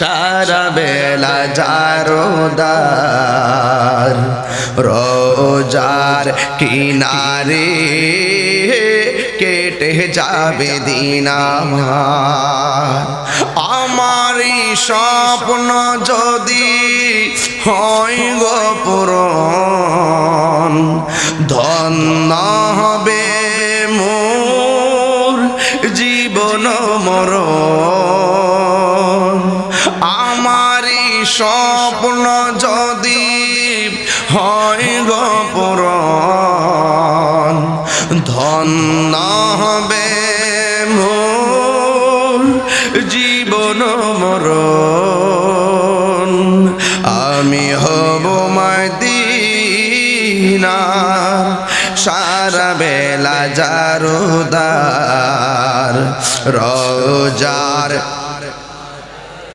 সারা বেলা জারোদার রোজার কিনারে কেটে যাবে দিন আমার। আমারই স্বপ্ন যদি হয় গোপুরন ধন্য হবে মোর জীবন মরণ। আমারই স্বপ্ন যদি হয় গোপুরন ধন্য হবে মোর জীবন মরণ। আমি হব মদিনা, সারা বেলা জারুদার রোজার